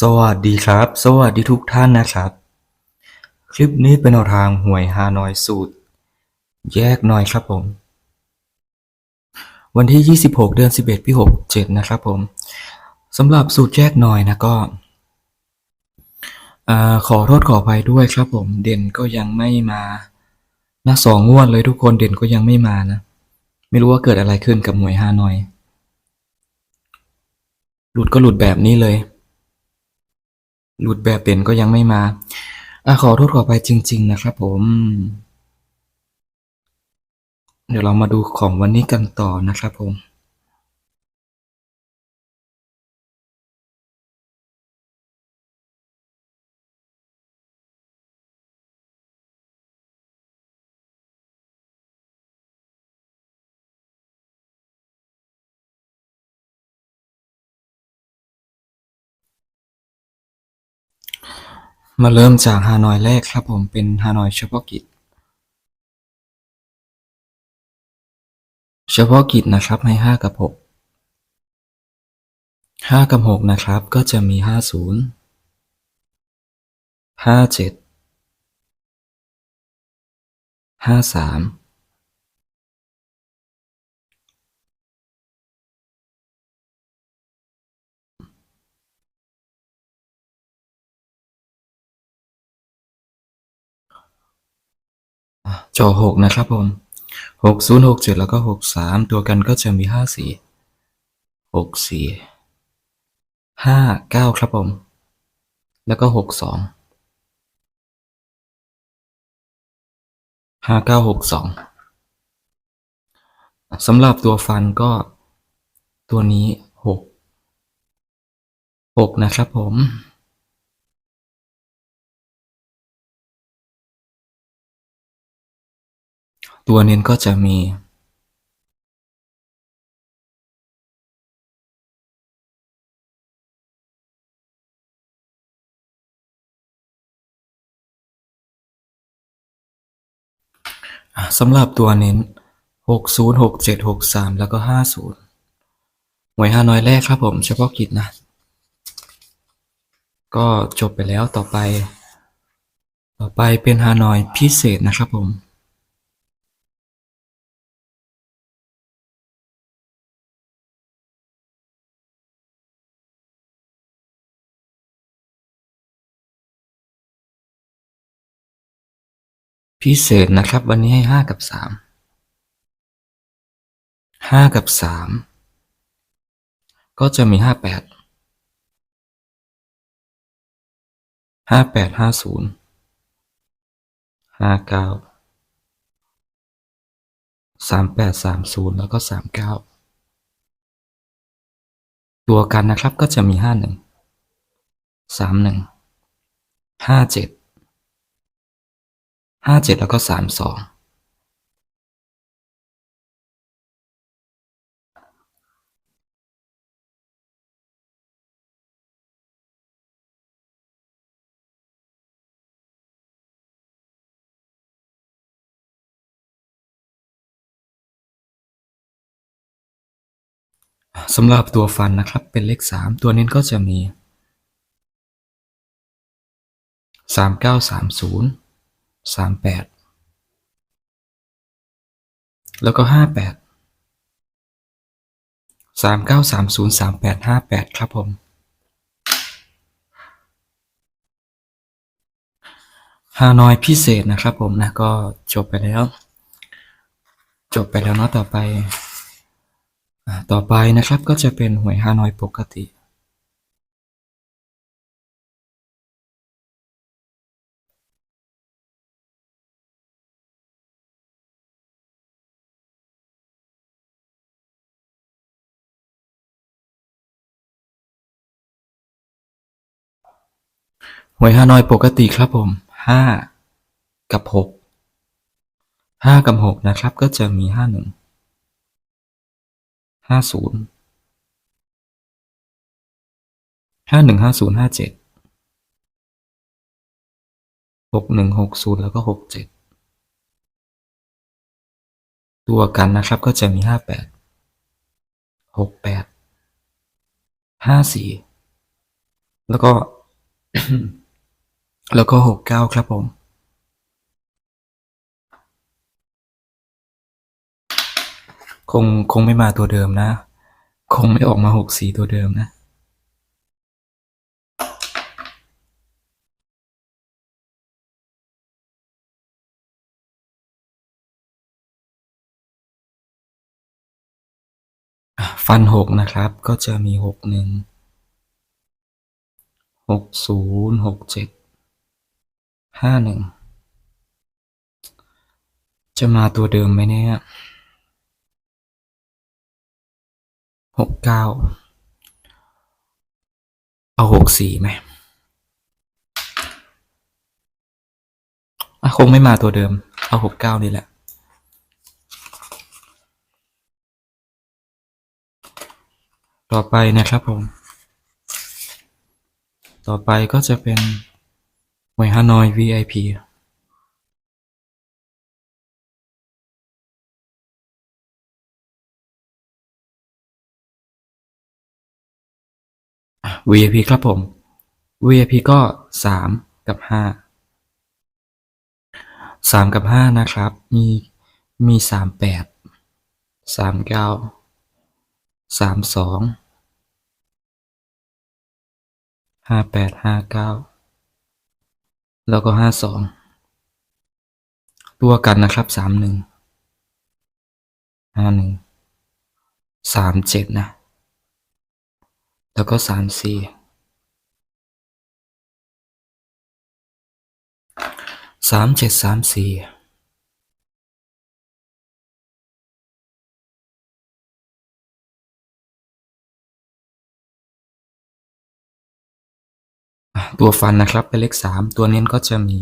สวัสดีครับ สวัสดีทุกท่านนะครับ คลิปนี้เป็นแนวทางหวยฮานอยสูตร แยกหน่อยครับผม วันที่ 26 เดือน 11 ปี 67 นะครับผมสำหรับสูตรแยกหน่อยนะก็อขอโทษขออภัยด้วยครับผม เด่นก็ยังไม่มานะสองงวดเลยทุกคนเด่นก็ยังไม่มานะ ไม่รู้ว่าเกิดอะไรขึ้นกับหวยฮานอย หลุดก็หลุดแบบนี้เลย หลุดแบบเป็นก็ยังไม่มาอะขอโทษขอไปจริง ๆ นะครับผม เดี๋ยวเรามาดูของวันนี้กันต่อนะครับผม มาเริ่มจากฮานอยแรกครับผมเป็นฮานอยเฉพาะกิจ เฉพาะกิจนะครับให้ 5 กับ 6 5 กับ 6 นะครับ ก็จะมี 50 57 53 จอหกนะครับผมหกศูนย์หกเจ็ดแล้วก็หกสามตัวกันก็จะมีห้าสี่หกสี่ห้าเก้าครับผม แล้วก็หกสองห้าเก้าหกสองสำหรับตัวฟันก็ตัวนี้หกหกนะครับผม ตัวเน้นก็จะมีสำหรับตัวเน้นหกศูนย์หกเจ็ดหกสามแล้วก็ห้าศูนย์หวยฮานอยแรกครับผม เฉพาะกิจนะ ก็จบไปแล้วต่อไป ต่อไปเป็นฮานอยพิเศษนะครับผม พิเศษนะครับ วันนี้ให้ห้ากับสามห้ากับสามก็จะมีห้าแปดห้าแปดห้าศูนย์ห้าเก้าสามแปดสามศูนย์แล้วก็สามเก้าตัวกันนะครับก็จะมีห้าหนึ่งสามหนึ่งห้าเจ็ด ห้าเจ็ดแล้วก็สามสองสำหรับตัวฟันนะครับเป็นเลขสามตัวเน้นก็จะมีสามเก้าสามแปดแล้วก็ห้าแปดสามเก้าสามศูนย์สามแปดห้าแปดครับผม ฮานอยพิเศษนะครับผมนะ ก็จบไปแล้ว จบไปแล้วเนาะต่อไปอต่อไปนะครับก็จะเป็นหวยฮานอยปกติ หวยฮานอยปกติครับผมห้ากับหกห้ากับหกนะครับ ก็จะมีห้าหนึ่งห้าศูนย์ห้าหนึ่งห้าศูนย์ห้าเจ็ดหกหนึ่งหกศูนย์แล้วก็หกเจ็ดตัวกันนะครับก็จะมีห้าแปดหกแปดห้าสี่แล้วก็ แล้วก็หกเก้าครับผมคงคงไม่มาตัวเดิมนะ คงไม่ออกมาหกสีตัวเดิมนะ ฟันหกนะครับ ก็จะมีหกหนึ่งหกศูนย์หกเจ็ด ห้าหนึ่ง จะมาตัวเดิมไหมเนี่ยหกเก้า เอาหกสี่ไหมอะคงไม่มาตัวเดิม เอาหกเก้านี่แหละ ต่อไปนะครับผม ต่อไปก็จะเป็น หวยฮานอย VIP อะ VIP ครับผม VIP ก็สามกับห้าสามกับห้านะครับ มีมีสามแปดสามเก้าสามสองห้าแปดห้าเก้า แล้วก็ห้าสองตัวกันนะครับสามหนึ่งห้าหนึ่งสามเจ็ดนะ แล้วก็สามสี่สามเจ็ดสามสี่ ตัวฟันนะครับเป็นเลขสามตัวเน้นก็จะมี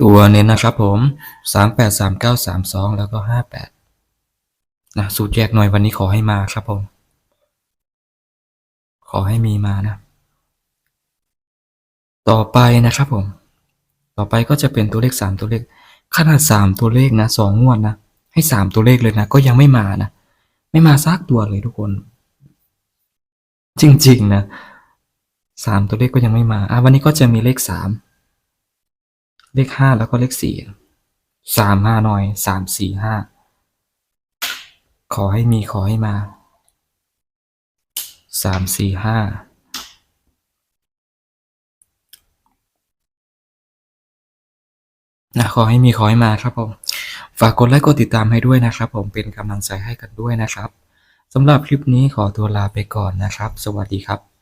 ตัวเน้นนะครับผมสามแปดสามเก้าสามสองแล้วก็ห้าแปดนะ สูตรแยกหน่อยวันนี้ขอให้มาครับผม ขอให้มีมานะ ต่อไปนะครับผม ต่อไปก็จะเป็นตัวเลขสามตัวเลข ขนาดสามตัวเลขนะสองงวดนะ ให้สามตัวเลขเลยนะ ก็ยังไม่มานะ ไม่มาซากตัวเลยทุกคน จริงๆนะสามตัวเลขก็ยังไม่มา อะวันนี้ก็จะมีเลขสามเลขห้าแล้วก็เลขสี่สามห้าหน่อยสามสี่ห้าขอให้มีขอให้มาสามสี่ห้านะขอให้มีขอให้มาครับผม ฝากกดไลค์กดติดตามให้ด้วยนะครับ ผมเป็นกำลังใจให้กันด้วยนะครับสำหรับคลิปนี้ขอตัวลาไปก่อนนะครับ สวัสดีครับ